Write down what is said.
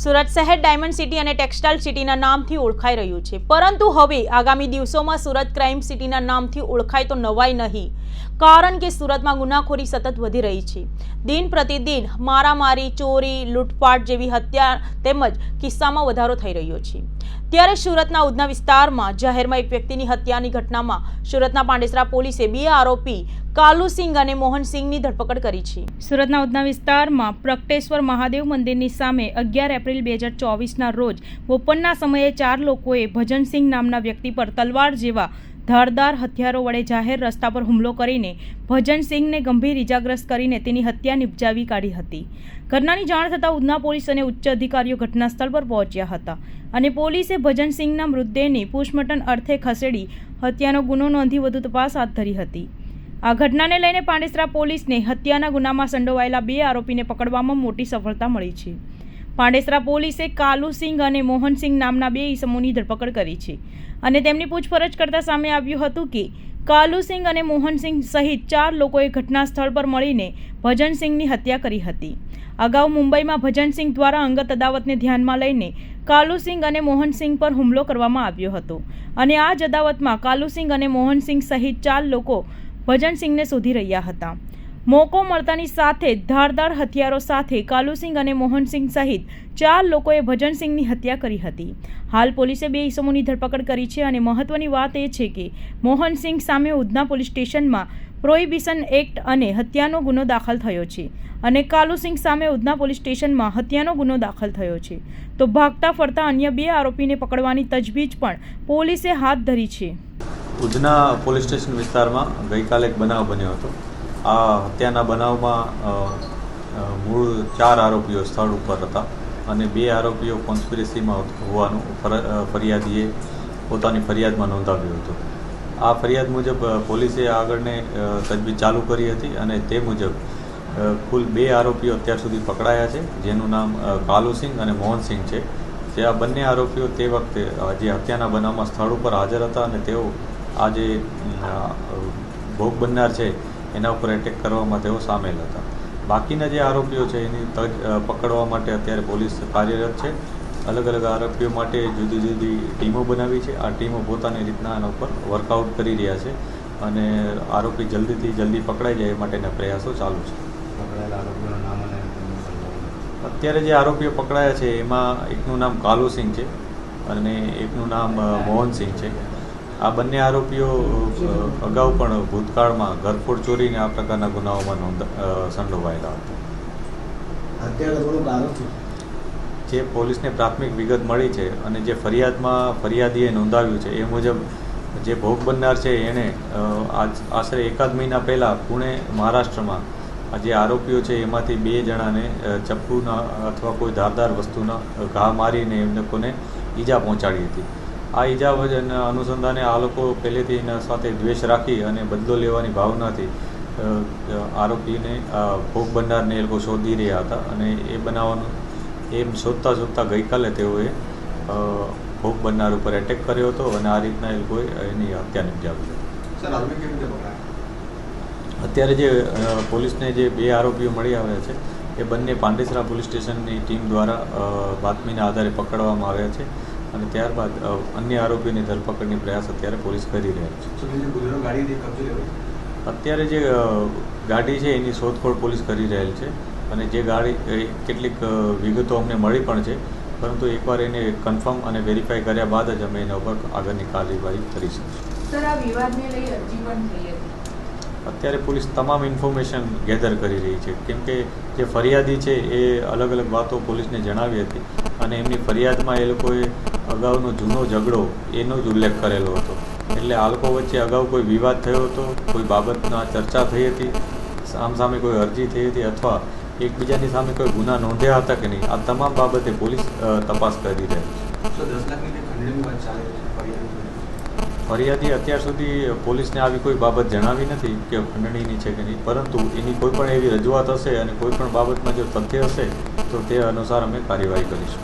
સુરત શહેર diamond city અને textile સિટીના નામથી ઓળખાઈ રહ્યું છે. પરંતુ હવે આગામી દિવસોમાં સુરત ક્રાઇમ સિટીના નામથી ઓળખાય તો નવાય નહીં. કારણ કે સુરતમાં ગુનાખોરી સતત વધી રહી છે. દિન પ્રતિદિન મારામારી, ચોરી, લૂંટફાટ જેવી હત્યા તેમજ કિસ્સામાં વધારો થઈ રહ્યો છે. ત્યારે સુરતના ઉધના વિસ્તારમાં જાહેરમાં એક વ્યક્તિની હત્યાની ઘટનામાં સુરતના પાંડેસરા પોલીસે બે આરોપી કાલુસિંગ અને મોહનસિંહની ધરપકડ કરી છે. સુરતના ઉધના વિસ્તારમાં પ્રગટેશ્વર મહાદેવ મંદિરની સામે અગિયાર એપ્રિલ બે હજાર ચોવીસના રોજ બપોરના સમયે ચાર લોકોએ ભજનસિંહ નામના વ્યક્તિ પર તલવાર જેવા ધારદાર હથિયારો વડે જાહેર રસ્તા પર હુમલો કરીને ભજનસિંહને ગંભીર ઇજાગ્રસ્ત કરીને તેની હત્યા નિપજાવી કાઢી હતી. ઘટનાની જાણ થતાં ઉધના પોલીસ અને ઉચ્ચ અધિકારીઓ ઘટનાસ્થળ પર પહોંચ્યા હતા અને પોલીસે ભજનસિંહના મૃતદેહને પોસ્ટમોર્ટમ અર્થે ખસેડી હત્યાનો ગુનો નોંધી વધુ તપાસ હાથ ધરી હતી. આ ઘટનાને લઈને પાંડેસરા પોલીસને હત્યાના ગુનામાં સંડોવાયેલા બે આરોપીને પકડવામાં મોટી સફળતા મળી છે. પાંડેસરા પોલીસે કાલુસિંગ અને મોહનસિંહ નામના બે ઈસમોની ધરપકડ કરી છે. અને તેમની પૂછપરછ કરતા સામે આવ્યું હતું કે કાલુસિંગ અને મોહનસિંહ સહિત ચાર લોકોએ ઘટના સ્થળ પર મળીને ભજનસિંહની હત્યા કરી હતી. અગાઉ મુંબઈમાં ભજનસિંહ દ્વારા અંગત અદાવતને ધ્યાનમાં લઈને કાલુસિંગ અને મોહનસિંહ પર હુમલો કરવામાં આવ્યો હતો. અને આ જ અદાવતમાં કાલુસિંગ અને મોહનસિંહ સહિત ચાર લોકો ભજનસિંહને શોધી રહ્યા હતા. મોકો મળતાની સાથે ધારદાર હથિયારો સાથે કાલુસિંગ અને મોહનસિંહ સહિત ચાર લોકોએ ભજનસિંહની હત્યા કરી હતી. હાલ પોલીસે બે ઈસમોની ધરપકડ કરી છે અને મહત્વની વાત એ છે કે મોહનસિંહ સામે ઉધના પોલીસ સ્ટેશનમાં પ્રોહિબિશન એક્ટ અને હત્યાનો ગુનો દાખલ થયો છે અને કાલુસિંહ સામે ઉધના પોલીસ સ્ટેશનમાં હત્યાનો ગુનો દાખલ થયો છે. તો ભાગતા ફરતા અન્ય બે આરોપીને પકડવાની તજવીજ પણ પોલીસે હાથ ધરી છે. ઉધના પોલીસ સ્ટેશન વિસ્તારમાં ગઈકાલે એક બનાવ બન્યો હતો. આ હત્યાના બનાવમાં મૂળ ચાર આરોપીઓ સ્થળ ઉપર હતા અને બે આરોપીઓ કોન્સ્પિરસીમાં હોવાનું ફરિયાદીએ પોતાની ફરિયાદમાં નોંધાવ્યું હતું. આ ફરિયાદ મુજબ પોલીસે આગળને તજવીજ ચાલુ કરી હતી અને તે મુજબ કુલ બે આરોપીઓ અત્યાર સુધી પકડાયા છે, જેનું નામ કાલુસિંહ અને મોહનસિંહ છે. જે આ બંને આરોપીઓ તે વખતે જે હત્યાના બનાવમાં સ્થળ ઉપર હાજર હતા અને તેઓ આ જે ભોગ બનનાર છે એના ઉપર એટેક કરવામાં તેઓ સામેલ હતા. બાકીના જે આરોપીઓ છે એની તજ પકડવા માટે અત્યારે પોલીસ કાર્યરત છે. અલગ અલગ આરોપીઓ માટે જુદી જુદી ટીમો બનાવી છે. આ ટીમો પોતાની રીતના આના ઉપર વર્કઆઉટ કરી રહ્યા છે અને આરોપી જલ્દીથી જલ્દી પકડાઈ જાય એ માટેના પ્રયાસો ચાલુ છે. પકડાયેલા આરોપીઓના નામ અને અત્યારે જે આરોપીઓ પકડાયા છે એમાં એકનું નામ કાલુસિંહ છે અને એકનું નામ મોહનસિંહ છે. આ બંને આરોપીઓ અગાઉ પણ ભૂતકાળમાં ઘરફોડ ચોરીને આ પ્રકારના ગુનાઓમાં નોંધ સંડોવાયેલા હતા. જે પોલીસને પ્રાથમિક વિગત મળી છે અને જે ફરિયાદમાં ફરિયાદીએ નોંધાવ્યું છે એ મુજબ જે ભોગ બનનાર છે એણે આજ આશરે એકાદ મહિના પહેલાં પુણે મહારાષ્ટ્રમાં આ જે આરોપીઓ છે એમાંથી બે જણાને ચપ્પુના અથવા કોઈ ધારદાર વસ્તુના ઘા મારીને એમ લોકોને ઈજા પહોંચાડી હતી. આ ઈજા વજન અનુસંધાને આ લોકો પહેલેથી એના સાથે દ્વેષ રાખી અને બદલો લેવાની ભાવનાથી આરોપીને ભોગ બનનારને એ લોકો શોધી રહ્યા હતા અને એ બનાવવાનું એમ શોધતા શોધતા ગઈકાલે તેઓએ ભોગ બનનાર ઉપર એટેક કર્યો હતો અને આ રીતના એ લોકોએ એની હત્યા નિપજાવી હતી અત્યારે જે પોલીસને જે બે આરોપીઓ મળી આવ્યા છે એ બંને પાંડેસરા પોલીસ સ્ટેશનની ટીમ દ્વારા બાતમીના આધારે પકડવામાં આવ્યા છે. અને ત્યારબાદ અન્ય આરોપીઓની ધરપકડની પ્રયાસ અત્યારે પોલીસ કરી રહ્યા છે. અત્યારે જે ગાડી છે એની શોધખોળ પોલીસ કરી રહેલ છે અને જે ગાડી કેટલીક વિગતો અમને મળી પણ છે. પરંતુ એકવાર એને કન્ફર્મ અને વેરીફાઈ કર્યા બાદ જ અમે એના ઉપર આગળની કાર્યવાહી કરી શકીશું. સર આ વિવાદને લઈ અરજી પણ થઈ હતી. અત્યારે પોલીસ તમામ ઇન્ફોર્મેશન ગેધર કરી રહી છે. કેમ કે જે ફરિયાદી છે એ અલગ અલગ વાતો પોલીસને જણાવી હતી. અને એમની ફરિયાદમાં એ લોકોએ અગાઉનો જૂનો ઝઘડો એનો જ ઉલ્લેખ કરેલો હતો. એટલે આ લોકો વચ્ચે અગાઉ કોઈ વિવાદ થયો હતો? કોઈ બાબતના ચર્ચા થઈ હતી? સામસામે કોઈ અરજી થઈ હતી અથવા એકબીજાની સામે કોઈ ગુના નોંધ્યા હતા કે નહીં? આ તમામ બાબતે પોલીસ તપાસ કરી રહી છે. ફરિયાદી અત્યાર સુધી પોલીસને આવી કોઈ બાબત જણાવી નથી કે ખંડણીની છે કે નહીં પરંતુ એની કોઈ પણ એવી રજૂઆત હશે અને કોઈ પણ બાબતમાં જો તથ્ય હશે તો તે અનુસાર અમે કાર્યવાહી કરીશું.